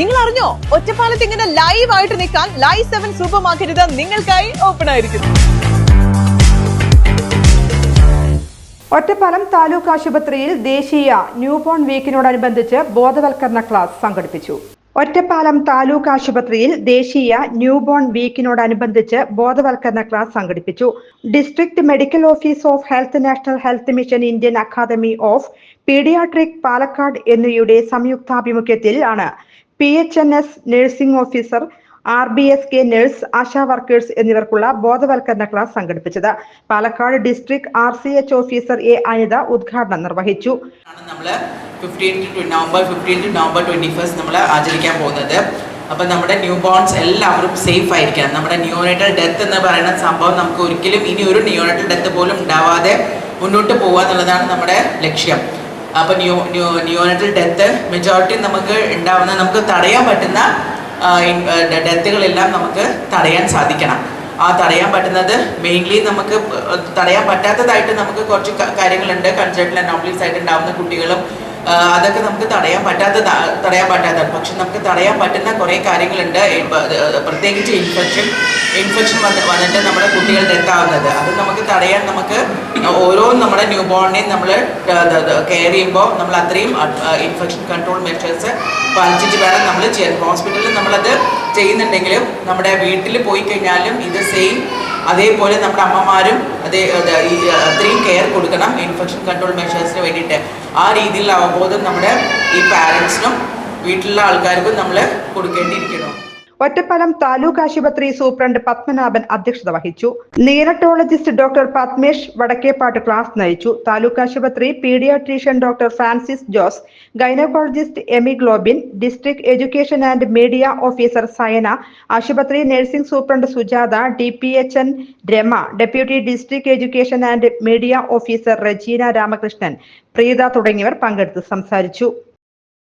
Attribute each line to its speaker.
Speaker 1: നിങ്ങൾ അറിഞ്ഞോ ഒറ്റപ്പാലത്ത് ഇങ്ങനെ ലൈവ് ആയിട്ട് നിൽക്കാൻ ലൈവ് സെവൻ സൂപ്പർ മാർക്കറ്റ് നിങ്ങൾക്കായി ഓപ്പൺ ആയിരിക്കുന്നു.
Speaker 2: ഒറ്റപ്പാലം താലൂക്ക് ആശുപത്രിയിൽ ദേശീയ ന്യൂബോൺ വീക്കിനോടനുബന്ധിച്ച് ബോധവൽക്കരണ ക്ലാസ് സംഘടിപ്പിച്ചു. ഒറ്റപ്പാലം താലൂക്ക് ആശുപത്രിയിൽ ദേശീയ ന്യൂബോൺ വീക്കിനോടനുബന്ധിച്ച് ബോധവൽക്കരണ ക്ലാസ് സംഘടിപ്പിച്ചു. District medical office of health national health mission Indian academy of paediatric Palakkad എന്നിവയുടെ സംയുക്താഭിമുഖ്യത്തിൽ ആണ് P H N S nursing officer R B S K nurse ASHA workers എന്നിവർക്കുള്ള ബോധവൽക്കരണ ക്ലാസ് സംഘടിപ്പിച്ചത്. Palakkad district R C H officer A Anitha ഉദ്ഘാടനം നിർവഹിച്ചു.
Speaker 3: നമ്മൾ fifteen to November fifteen to November twenty first നമ്മൾ ആചരിക്കാൻ പോകുന്നത്. അപ്പം നമ്മുടെ ന്യൂ ബോൺസ് എല്ലാവരും സേഫ് ആയിരിക്കണം. നമ്മുടെ ന്യൂനേറ്റൽ ഡെത്ത് എന്ന് പറയുന്ന സംഭവം നമുക്ക് ഒരിക്കലും ഇനി ഒരു ന്യൂനേറ്റൽ ഡെത്ത് പോലും ഉണ്ടാവാതെ മുന്നോട്ട് പോകുക എന്നുള്ളതാണ് നമ്മുടെ ലക്ഷ്യം. അപ്പോൾ new new neonatal death majority നമുക്ക് ഉണ്ടാവുന്ന നമുക്ക് തടയാൻ പറ്റുന്ന ഡെത്തുകളെല്ലാം നമുക്ക് തടയാൻ സാധിക്കണം. ആ തടയാൻ പറ്റുന്നത് മെയിൻലി നമുക്ക് തടയാൻ പറ്റാത്തതായിട്ട് നമുക്ക് കുറച്ച് കാര്യങ്ങളുണ്ട്. കൺസേർട്ടിൽ അനോമലീസ് ആയിട്ട് ഉണ്ടാവുന്ന കുട്ടികളും അതൊക്കെ നമുക്ക് തടയാൻ പറ്റാത്ത തടയാൻ പറ്റാത്ത പക്ഷെ നമുക്ക് തടയാൻ പറ്റുന്ന കുറേ കാര്യങ്ങളുണ്ട്. പ്രത്യേകിച്ച് ഇൻഫെക്ഷൻ ഇൻഫെക്ഷൻ വന്ന് വന്നിട്ട് നമ്മുടെ കുട്ടികൾ ഡെത്ത് ആവുന്നത്. അത് നമുക്ക് തടയാൻ നമുക്ക് ഓരോ നമ്മുടെ ന്യൂ ബോണിനെയും നമ്മൾ കെയർ ചെയ്യുമ്പോൾ നമ്മൾ അത്രയും ഇൻഫെക്ഷൻ കൺട്രോൾ മെഷേഴ്സ് പാലിച്ചിട്ട് വേണം നമ്മൾ ചെയ്യാൻ. ഹോസ്പിറ്റലിൽ നമ്മളത് ചെയ്യുന്നുണ്ടെങ്കിലും നമ്മുടെ വീട്ടിൽ പോയി കഴിഞ്ഞാലും ഇത് സെയിം അതേപോലെ നമ്മുടെ അമ്മമാരും അതേ ഈ അത്രയും കെയർ കൊടുക്കണം ഇൻഫെക്ഷൻ കൺട്രോൾ മെഷേഴ്സിന് വേണ്ടിയിട്ട്. ആ രീതിയിലുള്ള അവബോധം നമ്മുടെ ഈ പാരൻസിനും വീട്ടിലുള്ള ആൾക്കാർക്കും നമ്മൾ കൊടുക്കേണ്ടിയിരിക്കണം
Speaker 2: ഒറ്റപ്പാലം താലൂക്ക് ആശുപത്രി സൂപ്രണ്ട് പത്മനാഭൻ അധ്യക്ഷത വഹിച്ചു. Neonatologist doctor Padmesh Vadakkeppattu class നയിച്ചു. താലൂക്ക് ആശുപത്രി paediatrician doctor Francis Jose gynaecologist Emi Globin district education and media officer Sayana ആശുപത്രി nursing superintendent Sujatha D P H N Rama deputy district education and media officer Rejeena Ramakrishnan Preetha തുടങ്ങിയവർ പങ്കെടുത്ത് സംസാരിച്ചു.